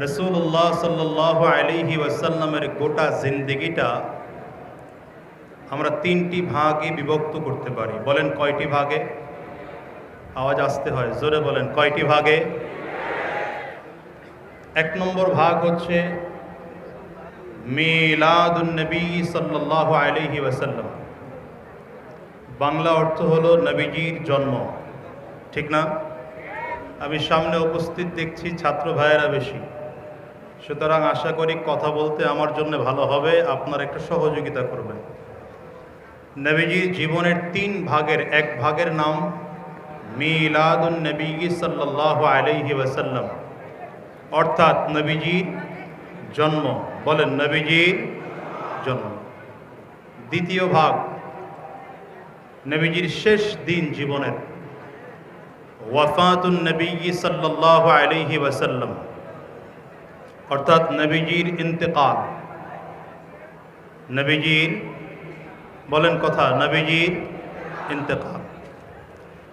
রসুল্লাহ সাল্লাহ আলিহি ওয়াসাল্লামের গোটা জিন্দিগিটা আমরা তিনটি ভাগে বিভক্ত করতে পারি। বলেন কয়টি ভাগে? আওয়াজ আসতে হয়, জোরে বলেন, কয়টি ভাগে? এক নম্বর ভাগ হচ্ছে মিলাদুন্নবী সাল্লাহ আলিহি ওয়াসাল্লাম। বাংলা অর্থ হলো নবীজির জন্ম। ঠিক না? আমি সামনে উপস্থিত দেখছি ছাত্র ভাইয়েরা বেশি। সুতরাং আশা করি কথা বলতে আমার জন্য ভালো হবে। আপনার একটা সহযোগিতা করবেন। নবীজির জীবনের তিন ভাগের এক ভাগের নাম মিলাদুন নবী সাল্লাহ আলহি ওয়াসাল্লাম। অর্থাৎ নবীজির জন্ম। বলেন নবীজির জন্ম। দ্বিতীয় ভাগ, নবীজির শেষ দিন জীবনের। ওয়াফাতুন নবী সাল্লাহ আলহি ওয়াসাল্লাম। অর্থাৎ নবীজির ইন্তেকাল। নবীজির, বলেন কথা, নবীজির ইন্তেকাল।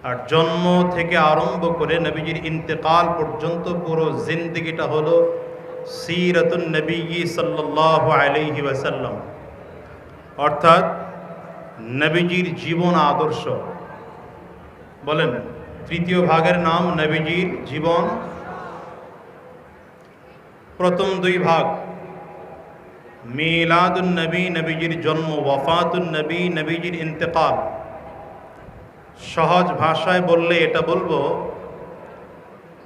আর জন্ম থেকে আরম্ভ করে নবীজির ইন্তেকাল পর্যন্ত পুরো জিন্দগিটা হলো সিরতুন নবী সাল্লাহ আলহি ওয়াসাল্লাম। অর্থাৎ নবীজির জীবন আদর্শ। বলেন, তৃতীয় ভাগের নাম নবীজির জীবন প্রথম দুই ভাগ। মিলাদুন নবী নবীজির জন্ম ওয়াফাতুন নবী নবীজির ইন্তেকাল। সহজ ভাষায় বললে এটা বলব,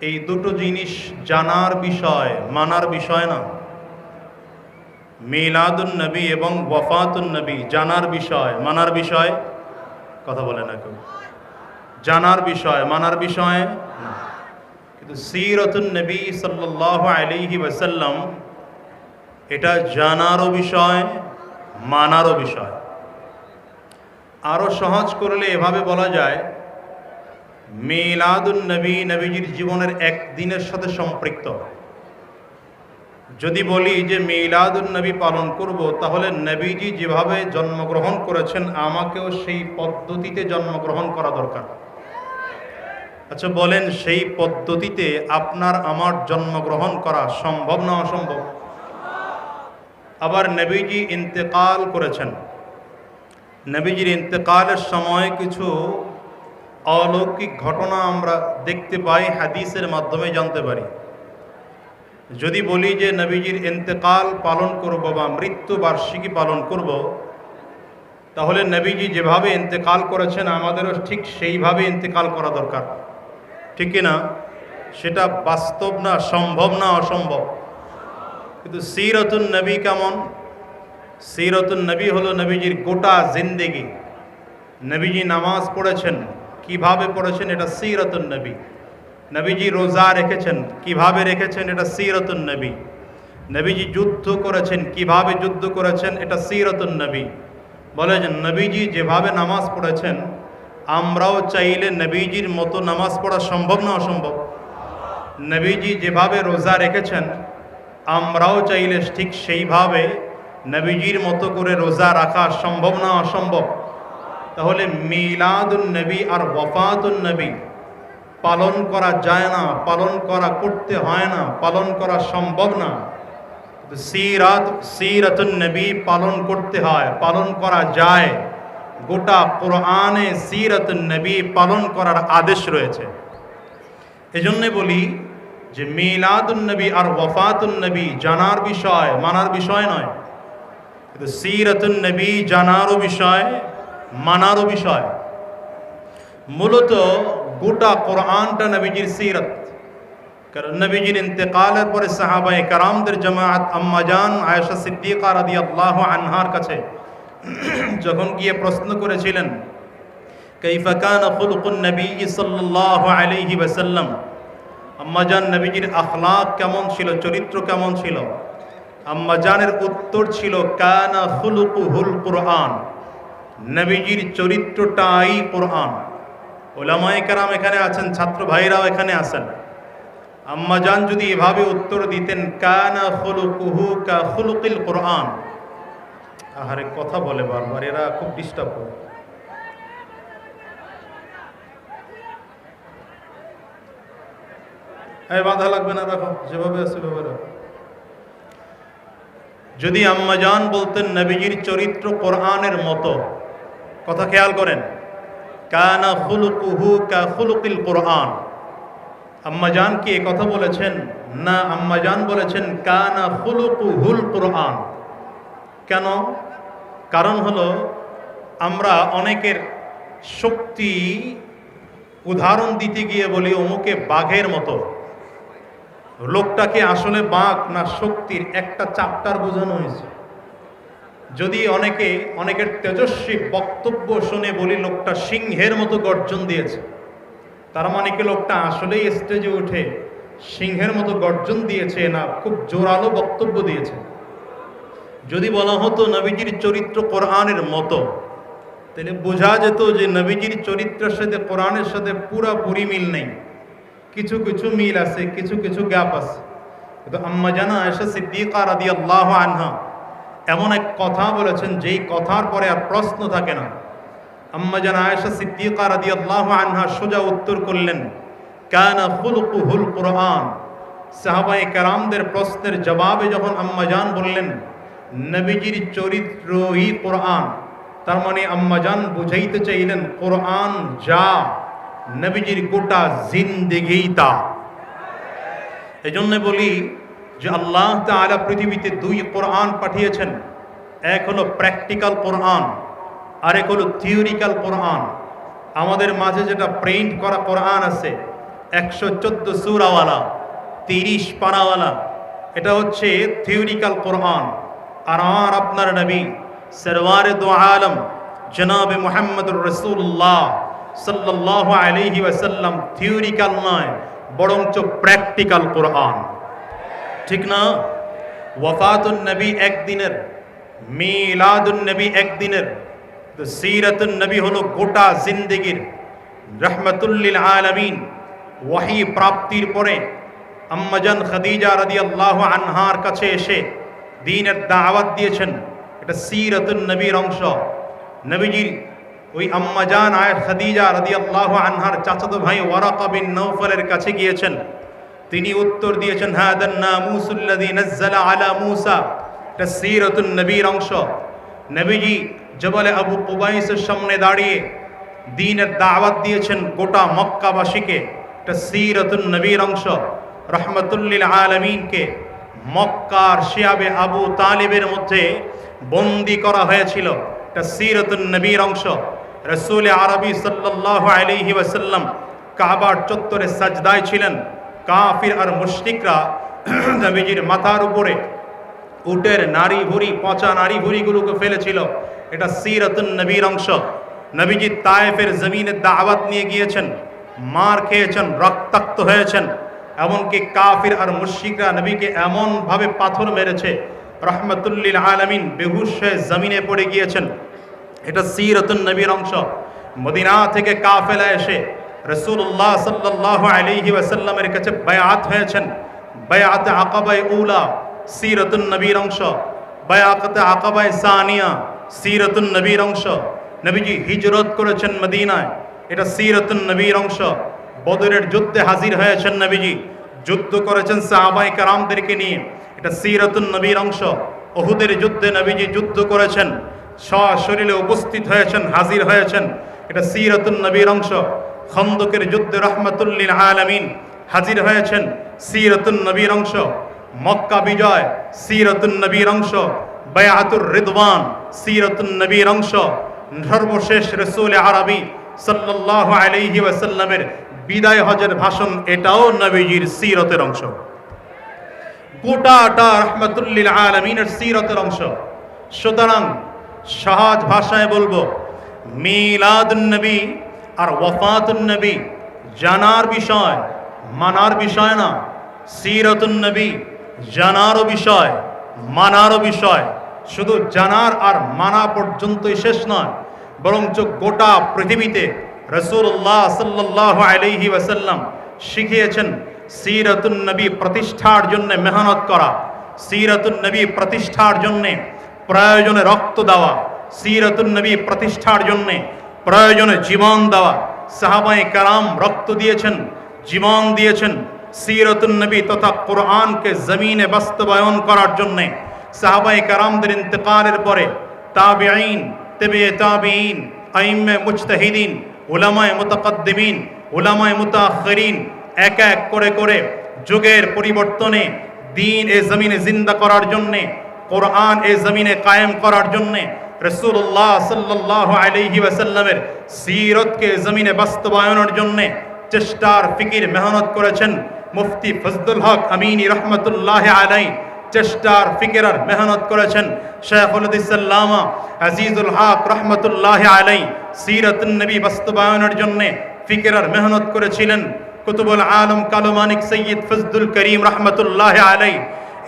এই দুটো জিনিস জানার বিষয়, মানার বিষয় না। মিলাদুন নবী এবং ওয়াফাতুন নবী জানার বিষয়, মানার বিষয়, কথা বলে না কেউ। জানার বিষয়, মানার বিষয় না। কিন্তু সিরতুন নবী সাল্লাহ আলিহি ওয়াসাল্লাম এটা জানারও বিষয়, মানারও বিষয়। আরও সহজ করলে এভাবে বলা যায়, মিলাদুন নবী নবীজির জীবনের এক দিনের সাথে সম্পৃক্ত। যদি বলি যে মিলাদুন নবী পালন করব, তাহলে নবীজি যেভাবে জন্মগ্রহণ করেছেন, আমাকেও সেই পদ্ধতিতে জন্মগ্রহণ করা দরকার। আচ্ছা বলেন সেই পদ্ধতিতে আপনার আমার জন্মগ্রহণ করা সম্ভব না অসম্ভব? আবার নবীজি ইন্তেকাল করেছেন। নবীজির ইন্তেকালের সময় কিছু অলৌকিক ঘটনা আমরা দেখতে পাই, হাদিসের মাধ্যমে জানতে পারি। যদি বলি যে নবীজির ইন্তেকাল পালন করব বা মৃত্যু বার্ষিকী পালন করব, তাহলে নবীজি যেভাবে ইন্তেকাল করেছেন, আমাদেরও ঠিক সেইভাবে ইন্তেকাল করা দরকার। ঠিক না সেটা বাস্তব না, সম্ভব না, অসম্ভব। কিন্তু সিরতুন নবী কেমন? সিরতুন নবী হলো নবীজির গোটা জিন্দেগি। নবীজি নামাজ পড়েছেন, কীভাবে পড়েছেন এটা সিরতুন নবী। নবীজি রোজা রেখেছেন, কীভাবে রেখেছেন এটা সিরতুন নবী। নবীজি যুদ্ধ করেছেন, কীভাবে যুদ্ধ করেছেন এটা সিরতুন নবী। বলে যে নবীজি যেভাবে নামাজ পড়েছেন আমরাও চাইলে নবীজির মতো নামাজ পড়া সম্ভব না অসম্ভব। নবীজি যেভাবে রোজা রেখেছেন, আমরাও চাইলে ঠিক সেইভাবে নবীজির মতো করে রোজা রাখা সম্ভব না অসম্ভব। তাহলে মিলাদুন নবী আর ওয়ফাতুন নবী পালন করা যায় না, পালন করা করতে হয় না, পালন করা সম্ভব না। সিরাত, সিরাতুন নবী পালন করতে হয়, পালন করা যায়। গোটা কোরআনে সিরাতুন নবী পালন করার আদেশ রয়েছে। এজন্যে বলি যে মিলাদুন নবী আর ওয়ফাতুন নবী জানার বিষয় মানার বিষয় নয়। কিন্তু সিরাতুন নবী জানারও বিষয়, মানারও বিষয়। মূলত গোটা কোরআনটা নবীজির সিরত। কারণ নবীজির ইন্তেকালের পরে সাহাবায়ে কারামদের জামাত আম্মাজান আয়েশা সিদ্দিকা রাদিয়াল্লাহু আনহার কাছে যখন গিয়ে প্রশ্ন করেছিলেন, কাইফা কানা খুলুকুন নবী সাল্লাল্লাহু আলাইহি ওয়াসাল্লাম? আম্মাজান নবীজির আখলাক কেমন ছিল, চরিত্র কেমন ছিল? আম্মাজানের উত্তর ছিল, কানা খুলুকুহুল কুরআন। নবীজির চরিত্রটাই কোরআন। ওলামায়ে কারাম এখানে আছেন, ছাত্র ভাইরাও এখানে আছেন। আম্মাজান যদি এভাবে উত্তর দিতেন, কানা খুলুকুহু কা খুলুকিল কোরআন। আহারে কথা বলে বারবার, এরা খুব ডিস্টার্ব করে। বাধা লাগবে না রাখো যেভাবে আছে সেভাবে যদি আম্মাজান বলতেন নবীজির চরিত্র কোরআনের মতো, কথা খেয়াল করেন। কানা খুলুকুহু কা কোরআন। আম্মাজান কি কথা বলেছেন? না আম্মাজান বলেছেন, কানা খুলুকুহুল কোরআন। কেন? কারণ হলো, আমরা অনেকের শক্তি উদাহরণ দিতে গিয়ে বলি অমুকে বাঘের মতো। লোকটাকে আসলে বাঘ না শক্তির একটা চাপটার বোঝানো হয়েছে। যদি অনেকে, অনেকের তেজস্বী বক্তব্য শুনে বলি লোকটা সিংহের মতো গর্জন দিয়েছে, তার মানে কি লোকটা আসলেই স্টেজে উঠে সিংহের মতো গর্জন দিয়েছে না, খুব জোরালো বক্তব্য দিয়েছে? যদি বলা হতো নবীজির চরিত্র কোরআনের মতো, তাহলে বোঝা যেত যে নবীজির চরিত্রের সাথে কোরআনের সাথে পুরাপুরি মিল নেই। কিছু কিছু মিল আছে, কিছু কিছু গ্যাপ আছে। কিন্তু আম্মা জানা আয়সা সিদ্দিকা রাদি আল্লাহ আনহা এমন এক কথা বলেছেন, যেই কথার পরে আর প্রশ্ন থাকে না। আম্মা জানা আয়সা সিদ্দিকা রাদি আল্লাহ আনহা সোজা উত্তর করলেন, কেন কানা খুলকুহুল কোরআন। সাহাবাই কারামদের প্রশ্নের জবাবে যখন আম্মাজান বললেন নবীজির চরিত্রই কোরআন। তার মানে আম্মাজান বুঝাইতে চাইলেন, কোরআন যা নবীজির গোটা জিন্দেগি তা। এই জন্য বলি যে আল্লাহ তাআলা পৃথিবীতে দুই কোরআন পাঠিয়েছেন। এক হলো প্র্যাকটিক্যাল কোরআন আর এক হলো থিওরিক্যাল কোরআন। আমাদের মাঝে যেটা প্রিন্ট করা কোরআন আছে, একশো চোদ্দ সুরাওয়ালা, তিরিশ পারাওয়ালা, এটা হচ্ছে থিওরিক্যাল কোরআন। আর আপনার নবী সরওয়ার দো আলম, জনাবে মোহাম্মদুর রসুল্লাহ সাল্লাহ আলহি ওয়াসাল্লাম থিওরিক্যাল নয়, বরঞ্চ প্র্যাকটিক্যাল কোরআন ঠিক না? ওয়াফাতুন নবী একদিনের, মিলাদুন নবী একদিনের, তো সিরাতুন নবী হলো গোটা জিন্দেগির রহমতুল্লিল আলমিন, ওয়াহি প্রাপ্তির পরে, আম্মাজান খাদিজা রাদি আল্লাহ আনহার কাছে এসে দিনের দাওয়াত দিয়েছেন। এটা সিরাতুন নবীর অংশ। নবীজির ওই আম্মাজান আয় খাদিজা রাদি আল্লাহ আনহার চাচাতো ভাই ওয়ারাকা বিন নৌফলের কাছে গিয়েছেন। তিনি উত্তর দিয়েছেন, হাদান নামুসুল্লাযী নাজ্জালা আলা মূসা। এটা সিরাতুন নবীর অংশ। নবীজি জবলে আবু কুবাইসের সামনে দাঁড়িয়ে দিনের দাওয়াত দিয়েছেন গোটা মক্কাবাসীকে। এটা সিরাতুন নবীর অংশ। রহমতুল্লিল আলমিনকে মক্কার শিয়াবে আবু তালিবের মধ্যে বন্দি করা হয়েছিল। এটা সিরাতুন নবীর অংশ। রসুল আরবি সাল্লাহ আলহি ওয়াসাল্লাম কাবার চত্বরে সাজদায় ছিলেন। কাফির আর মুশরিকরা নবীজির মাথার উপরে উটের নারী ভুরি পচা নারী ভুরিগুলোকে ফেলেছিল। এটা সিরাতুন নবীর অংশ। নবীজি তায়েফের জমিনে দাওয়াত নিয়ে গিয়েছেন, মার খেয়েছেন, রক্তাক্ত হয়েছেন। এমনকি কাফির আর মুশরিকরা নবীকে এমনভাবে পাথর মেরেছে। রহমতুল্লিল আলমিন বেহুশ হয়ে জমিনে পড়ে গিয়েছেন। এটা সিরতুন নবীর অংশ। মদিনা থেকে কাফেলা এসে রসুল্লাহ সাল্লাহ আলহি ওয়াসাল্লামের কাছে বায়াত হয়েছেন। বায়াত আকাবাই উলা, সিরতুন নবীর অংশ। বায়াকতে আকাবাই সানিয়া, সিরতুন নবীর অংশ। নবীজি হিজরত করেছেন মদিনায়। এটা সিরতুন নবীর অংশ। বদরের যুদ্ধে হাজির হয়েছেন নবীজি। যুদ্ধ করেছেন সাহাবাই কারামদেরকে নিয়ে। এটা সিরতুন নবীর অংশ। অহুদের যুদ্ধে নবীজি যুদ্ধ করেছেন। সশরীরে উপস্থিত হয়েছেন, হাজির হয়েছেন। এটা সিরতুন নবীর অংশ। খন্দকের যুদ্ধে রহমতুল্লিল আলমিন হাজির হয়েছেন, সিরতুন নবীর অংশ। মক্কা বিজয়, সিরতুন নবীর অংশ। বায়াতুর রিদওয়ান, সিরতুন নবীর অংশ। সর্বশেষ রসুল আরবি সাল্লাহ আলাইহি ওয়াসাল্লামের বিদায় হজের ভাষণ এটাও নবীজির সিরতের অংশ। গোটাটা রহমতুল্লিল আলমিনের সিরতের অংশ। সুতরাং সহজ ভাষায় বলব মিলাদুন্নবী আর ওয়াফাতুন্নবী জানার বিষয়, মানার বিষয় না। সিরতুন্নবী জানারও বিষয়, মানারও বিষয়। শুধু জানার আর মানা পর্যন্তই শেষ নয়, বরঞ্চ গোটা পৃথিবীতে রসুল্লাহ সাল্লাহ আলহি ওয়াসাল্লাম শিখিয়েছেন, সিরতুন নবী প্রতিষ্ঠার জন্য মেহনত করা, সিরতুন নবী প্রতিষ্ঠার জন্যে প্রয়োজনে রক্ত দেওয়া, সিরতুন নবী প্রতিষ্ঠার জন্যে প্রয়োজনে জীবন দেওয়া। সাহাবাই কারাম রক্ত দিয়েছেন, জীবন দিয়েছেন সিরতুন নবী তথা কোরআনকে জমিনে বাস্তবায়ন করার জন্যে। সাহাবাই কারামদের ইন্তেকালের পরে তাবিআইন তেবে তাবিইন আইম্মে মুজতাহিদিন উলামায়ে মুতাকাদ্দিমিন, উলামায়ে মুতাআখিরিন এক এক করে করে যুগের পরিবর্তনে, দিন এ জমিনে জিন্দা করার জন্যে, কোরআন এ জমিনে কায়েম করার জন্যে রসুল্লাহ সাল্লাহ আলহি ওয়াসাল্লামের সিরতকে জমিনে বাস্তবায়নের জন্যে চেষ্টার ফিকির মেহনত করেছেন মুফতি ফজদুল হক আমিনী রহমতুল্লাহ আলাই চেষ্টার ফিকির আর মেহনত করেছেন শেখুল ইসাল্লামা আজিজুল হক রহমতুল্লাহ আলাই সিরত নবী বাস্তবায়নের জন্যে ফিকির আর মেহনত করেছিলেন কুতুবুল আলম কালুমানিক সৈয়দ ফজদুল করিম রহমতুল্লাহ আলাই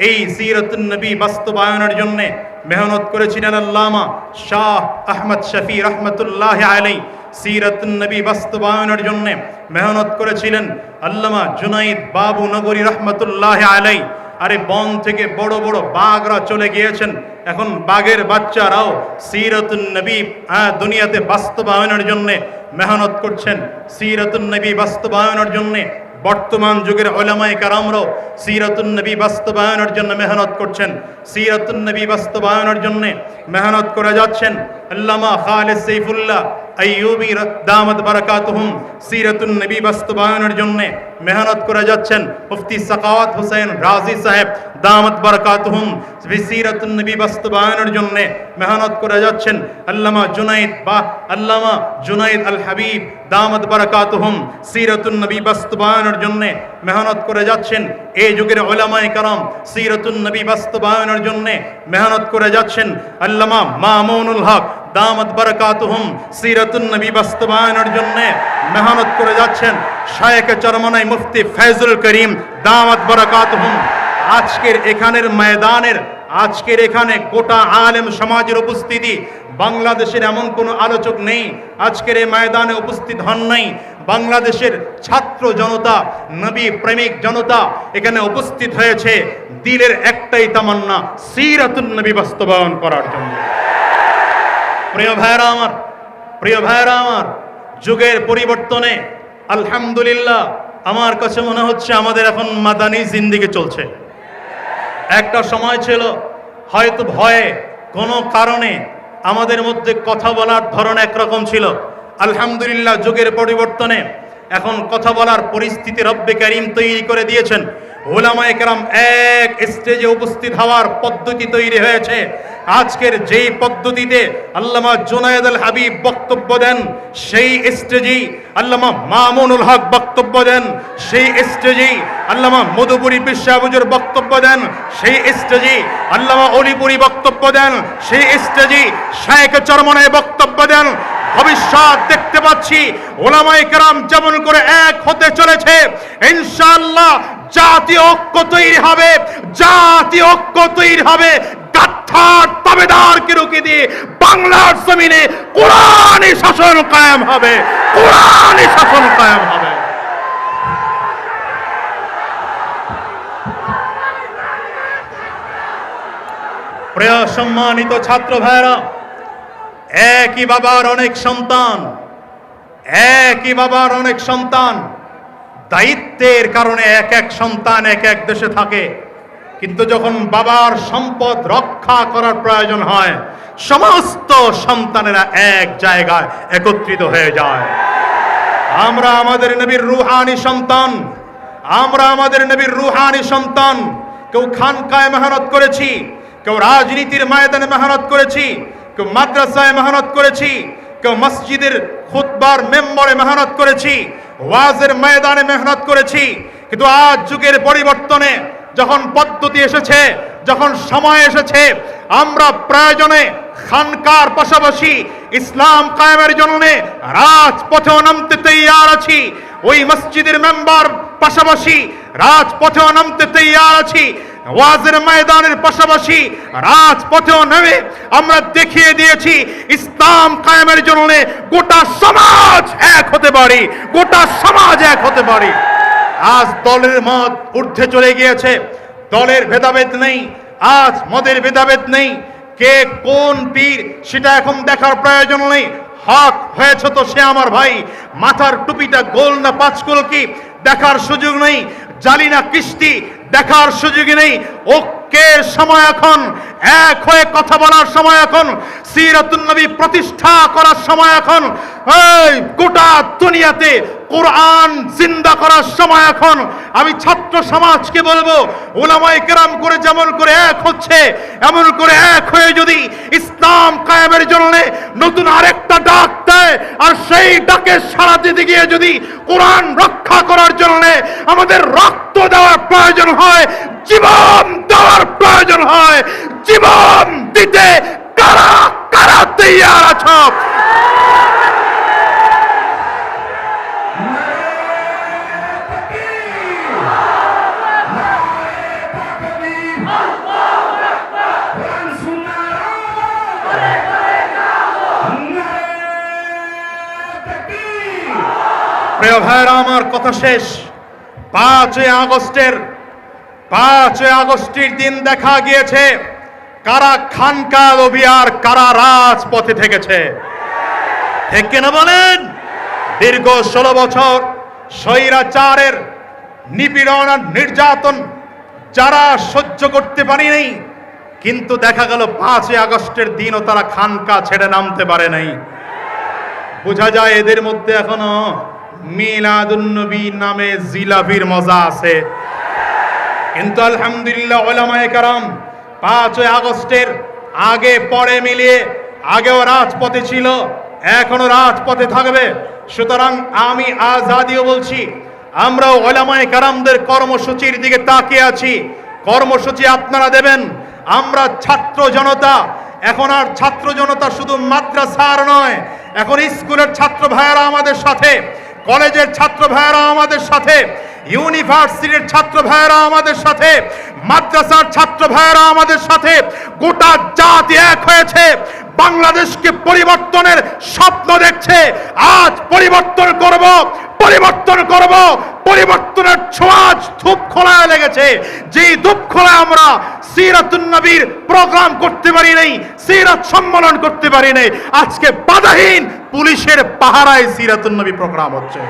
এই সিরতুন নবী বাস্তবায়নের জন্য মেহনত করেছিলেন আল্লামা শাহ আহমদ শফি রহমতুল্লাহ আলাই সিরতুন নবী বাস্তবায়নের জন্য মেহনত করেছিলেন আল্লামা জুনাইদ বাবু নগরী রহমতুল্লাহ আলাই আরে বন থেকে বড় বড় বাঘরা চলে গিয়েছেন। এখন বাঘের বাচ্চারাও সিরতুন নবী হ্যাঁ, দুনিয়াতে বাস্তবায়নের জন্য মেহনত করছেন। সিরতুন নবী বাস্তবায়নের জন্য বর্তমান যুগের ওলামায় কারামরাও সিরাতুন নবী বাস্তবায়নের জন্য মেহনত করছেন। সিরাতুন নবী বাস্তবায়নের জন্য মেহনত করে যাচ্ছেন। আল্লামা খালেদ সৈফুল্লাহ আইয়ুবি দামত বারাকাতুহুম। সিরাতুন নবী বাস্তবায়নের জন্য মেহনত করে যাচ্ছেন মুফতি সাকাওয়াত হোসেন রাজি সাহেব। দামত বারাকাতুহুম। সিরাতুন নবী বাস্তবায়নের জন্য মেহনত করে যাচ্ছেন আল্লামা জুনাইদ বা আল্লামা জুনাইদ আল হাবিব। দামত বারাকাতুহুম। সিরাতুন নবী বাস্তবায়নের জন্য মেহনত করে যাচ্ছেন। এই যুগের ওলামায়ে কারাম সিরাতুন নবী বাস্তবায়নের জন্য মেহনত করে যাচ্ছেন আল্লামা মামুনুল হক। দামত বারাকাতুহুম সিরাতুন নবী বাস্তবায়নের জন্য মেহনত করে যাচ্ছেন শায়েক চরমনাই মুফতি ফয়জুল করিম। দামত বারাকাতুহুম আজকের এখানের ময়দানের, আজকের এখানে গোটা আলেম সমাজের উপস্থিতি, বাংলাদেশের এমন কোনো আলোচক নেই, আজকের এই ময়দানে উপস্থিত হন নাই। বাংলাদেশের ছাত্র জনতা, নবী প্রেমিক জনতা এখানে উপস্থিত হয়েছে। দিলের একটাই তামান্না, সিরাতুন নবী বাস্তবায়ন করার জন্য। প্রিয় ভাইরা আমার, প্রিয় ভাইরা আমার, যুগের পরিবর্তনে আলহামদুলিল্লাহ আমার কাছে মনে হচ্ছে আমাদের এখন মাদানী জিন্দিগি চলছে। একটা সময় ছিল হয়তো ভয়ে, কোনো কারণে আমাদের মধ্যে কথা বলার ধরন একরকম ছিল। আলহামদুলিল্লাহ যুগের পরিবর্তনে এখন কথা বলার পরিস্থিতি রব্বে করিম তৈরি করে দিয়েছেন। ওলামা একরাম এক স্টেজে উপস্থিত হওয়ার পদ্ধতি তৈরি হয়েছে। আজকের যেই পদ্ধতিতে আল্লামা জুনায়দ হাবিব বক্তব্য দেন, সেই স্টেজেই আল্লামা মামুনুল হক বক্তব্য দেন, সেই স্টেজেই আল্লামা মধুপুরী বিশ্বাবুজুর বক্তব্য দেন, সেই স্টেজেই আল্লামা অলিপুরি বক্তব্য দেন, সেই স্টেজেই শায়েক চরমনায় বক্তব্য দেন। ভবিষ্যৎ দেখতে পাচ্ছি ওলামাই কেরাম যেমন করে এক হতে চলেছে, ইনশাআল্লাহ জাতীয় ঐক্য তৈরি হবে, জাতীয় ঐক্য তৈরি হবে। গাদ্দার তাবেদারকে রুখে দিয়ে বাংলার জমিনে কোরআনই শাসন কায়েম হবে, কোরআনই শাসন কায়েম হবে। প্রিয় সম্মানিত ছাত্র ভাইরা একই বাবার অনেক সন্তান, একই বাবার অনেক সন্তান। দায়িত্বের কারণে এক এক সন্তান এক এক দেশে থাকে। কিন্তু যখন বাবার সম্পদ রক্ষা করার প্রয়োজন হয়, সমস্ত সন্তানেরা এক জায়গায় একত্রিত হয়ে যায়। আমরা আমাদের নবীর রুহানি সন্তান, আমরা আমাদের নবীর রুহানি সন্তান। কেউ খানকায় মেহনত করেছি, কেউ রাজনীতির ময়দানে মেহনত করেছি, কেউ মাদ্রাসায় মেহনত করেছি, কেউ মসজিদের খুতবার মেম্বরে মেহনত করেছি ওয়াজের ময়দানে মেহনত করেছি। কিন্তু আজ যুগের পরিবর্তনে যখন পদ্ধতি এসেছে, যখন সময় এসেছে, আমরা প্রয়োজনে খানকার পাশাপাশি ইসলাম কায়েমের জন্য রাজপথেও নামতে তৈয়ার আছি। ওই মসজিদের মেম্বার পাশাপাশি রাজপথেও নামতে তৈয়ার আছি। ওয়াজের ময়দানের পাশাপাশি রাজপথেও নেমে আমরা দেখিয়ে দিয়েছি, ইসলাম কায়েমের জন্য গোটা সমাজ এক হতে পারি, গোটা সমাজ এক হতে পারি। আজ দলের মত ঊর্ধ্বে চলে গিয়েছে, দলের ভেদাভেদ নেই, আজ মদের ভেদাভেদ নেই, কে কোন পীর সেটা এখন দেখার প্রয়োজন নেই, হক হয়েছে তো সে আমার ভাই, মাথার টুপিটা গোল না পাঁচকুল কি, দেখার সুযোগ নেই, জালি না কিস্তি দেখার সুযোগ নেই। ওকে, সময় এখন। এক হয়ে কথা বলার সময় এখন। সিরাতুন নবী প্রতিষ্ঠা করার সময় এখন। গোটা দুনিয়াতে কোরআন জিন্দা করার সময় এখন আমি ছাত্র সমাজকে বলব ওলামাই কেরাম করে যেমন করে এক হচ্ছে, এমন করে এক হয়ে যদি ইসলাম কায়েমের জন্য নতুন আরেকটা ডাক দেয়, আর সেই ডাকে সাড়া দিতে গিয়ে যদি কোরআন রক্ষা করার জন্য আমাদের রক্ত দেওয়ার প্রয়োজন হয়, জীবন দেওয়ার প্রয়োজন হয়, জীবন দিতে কারা কারা তৈয়ার আছো? প্রিয় ভাইরা আমার কথা শেষ। পাঁচই আগস্টের পাঁচই আগস্টের দিন দেখা গিয়েছে, কারা খানকা লবি আর কারা রাজপথে থেকেছে। ঠিক কিনা বলেন? দীর্ঘ ষোলো বছর স্বৈরাচারের নিপীড়ন আর নির্যাতন যারা সহ্য করতে পারেনি, কিন্তু দেখা গেল পাঁচই আগস্টের দিনও তারা খানকা ছেড়ে নামতে পারে নাই। বোঝা যায় এদের মধ্যে এখনও মিলাদুন্নবী নামে জিলাফির মজা আছে। কিন্তু আলহামদুলিল্লাহ ওলামায়ে কারাম, পাঁচই আগস্টের আগে পরে মিলিয়ে আগেও রাজপথে ছিল, এখনও রাজপথে থাকবে। সুতরাং আমি আজাদিও বলছি আমরা ওলামায়ে কারামদের কর্মসূচির দিকে তাকিয়ে আছি। কর্মসূচি আপনারা দেবেন, আমরা ছাত্র জনতা। এখন আর ছাত্র জনতা শুধু মাদ্রাসার নয়, এখন স্কুলের ছাত্র ভাইয়েরা আমাদের সাথে। কলেজের ছাত্র ভাইয়েরা আমাদের সাথে, ইউনিভার্সিটির ছাত্র ভাইয়েরা আমাদের সাথে, মাদ্রাসার ছাত্র ভাইয়েরা আমাদের সাথে, গোটা জাতি এক হয়েছে। বাংলাদেশকে পরিবর্তনের স্বপ্ন দেখছে। আজ পরিবর্তন করব। পরিবর্তন করব। পরিবর্তনের ছোঁয়াজ ধূপ খোলায় লেগেছে। যেই ধূপ খোলায় আমরা নবীর প্রোগ্রাম করতে পারি নাই, সিরাত সম্মেলন করতে পারি নাই, আজকে বাধাহীন পুলিশের পাহারায় নবী প্রোগ্রাম হচ্ছে।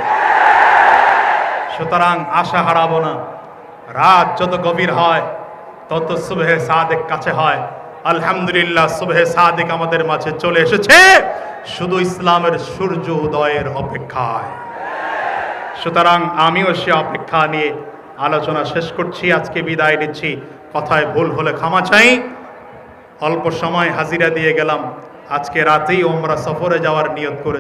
সুতরাং আশা হারাবো না। রাত যত গভীর হয়, তত সুবহে সাদেক কাছে হয়। আলহামদুলিল্লাহ, সুবহে সাদেক আমাদের মাঝে চলে এসেছে। শুধু ইসলামের সূর্য উদয়ের অপেক্ষায়। সুতরাং আমিও সে অপেক্ষা নিয়ে আলোচনা শেষ করছি, আজকে বিদায় নিচ্ছি। কথায় ভুল হলে ক্ষমা চাই। অল্প সময় হাজিরা দিয়ে গেলাম। আজকে রাতেই ওমরা সফরে যাওয়ার নিয়ত করেছি।